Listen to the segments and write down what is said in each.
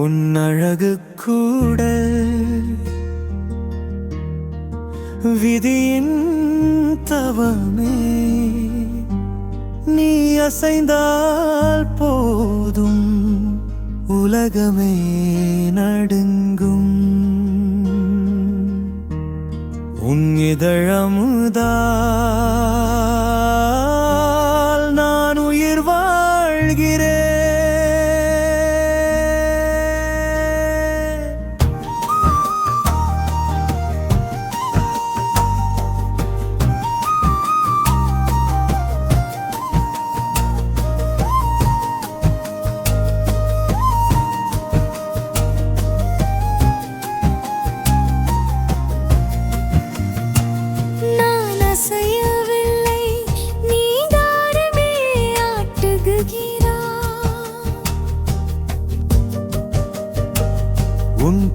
உன் அழகு கூட விதியின் தவமே. நீ அசைந்தால் போதும் உலகமே நடுங்கும். உன் இதழமுதா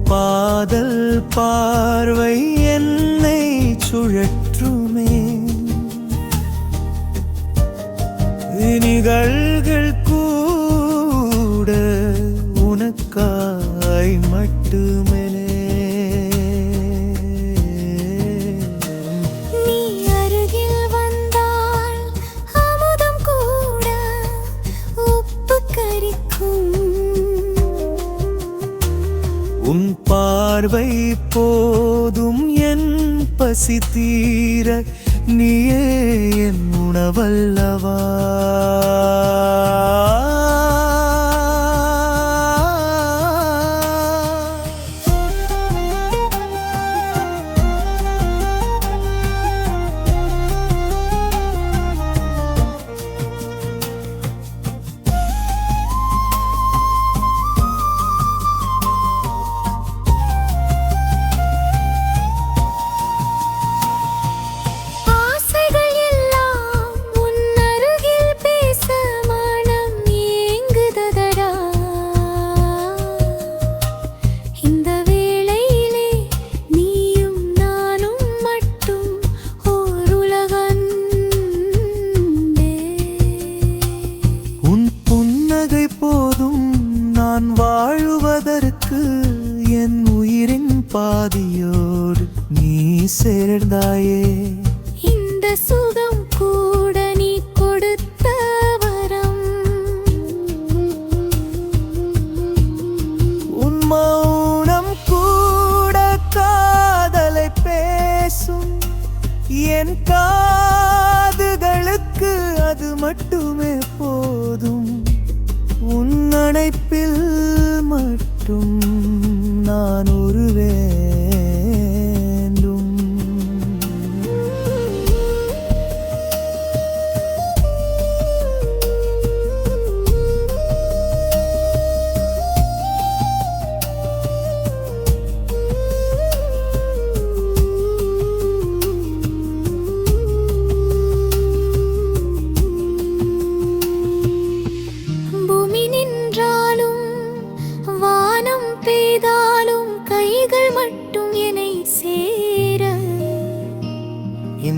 பாதல் பார்வை என்னை சுழற்றுமே. நிகழ்கள் கூட உனக்காய் மட்டுமே. பார்வை போதும் என் பசி தீர நீயே என் உணவல்லவா? நான் வாழுவதற்கு என் உயிரின் பாதியோடு நீ சேர்ந்தாயே. இந்த சுகம் கூட நீ கொடுத்த வரம். உன் மௌனம் கூட காதலை பேசும். என் காதுகளுக்கு அது மட்டுமே மட்டும் நான்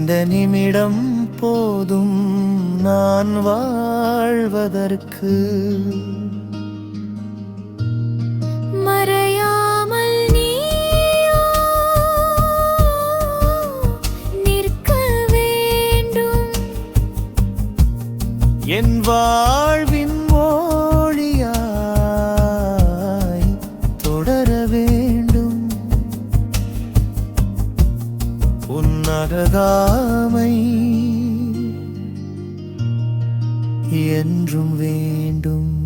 இந்த நிமிடம் போதும் நான் வாழ்வதற்கு. என் வாழ்வின் மொழியாய் தொடர உன்னகதாமை என்றும் வேண்டும்.